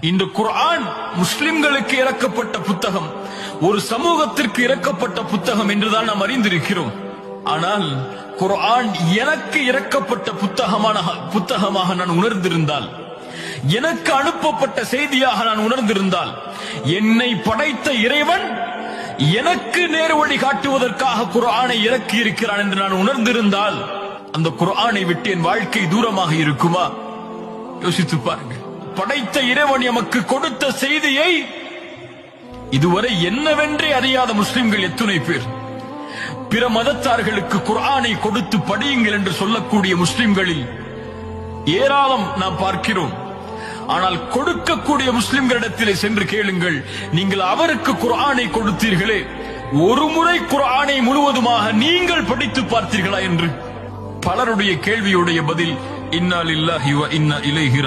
இந்த குர்ஆன் முஸ்லிம்களுக்கு இறக்கப்பட்ட புத்தகம். ஒரு சமூகத்திற்கு இறக்கப்பட்ட புத்தகம் என்றுதான் நாம் அறிந்திருக்கிறோம். ஆனால் குர்ஆன் எனக்கு இறக்கப்பட்ட புத்தகமான புத்தகமாக நான் உணர்ந்திருந்தால் எனக்கு அனுப்பப்பட்ட செய்தியாக நான் உணர்ந்திருந்தால் என்னை படைத்த இறைவன் எனக்கு நேர் வழி காட்டுவதற்காக குர்ஆனை இறக்கி இருக்கிறான் என்று நான் உணர்ந்திருந்தால் அந்த குர்ஆனை விட்டு என் வாழ்க்கை தூரமாக இருக்குமா? யோசித்து பாருங்க படைத்த இறைவன் எமக்கு கொடுத்த செய்தியை இதுவரை என்னவென்றே அறியாத முஸ்லிம்கள் எத்துணை பேர். பிற மதத்தார்களுக்கு குர்ஆனை கொடுத்து படியுங்கள் என்று சொல்லக்கூடிய முஸ்லிம்களில் ஏராளம் நாம் பார்க்கிறோம். ஆனால் கொடுக்கக்கூடிய முஸ்லிம்களிடத்திலே சென்று கேளுங்கள். நீங்கள் அவருக்கு குர்ஆனை கொடுத்தீர்களே. ஒரு முறை குரானை முழுவதுமாக நீங்கள் படித்து பார்த்தீர்களா என்று பலருடைய கேள்வியுடைய பதில் இன்னா லில்லாஹி வ இன்னா இலைஹி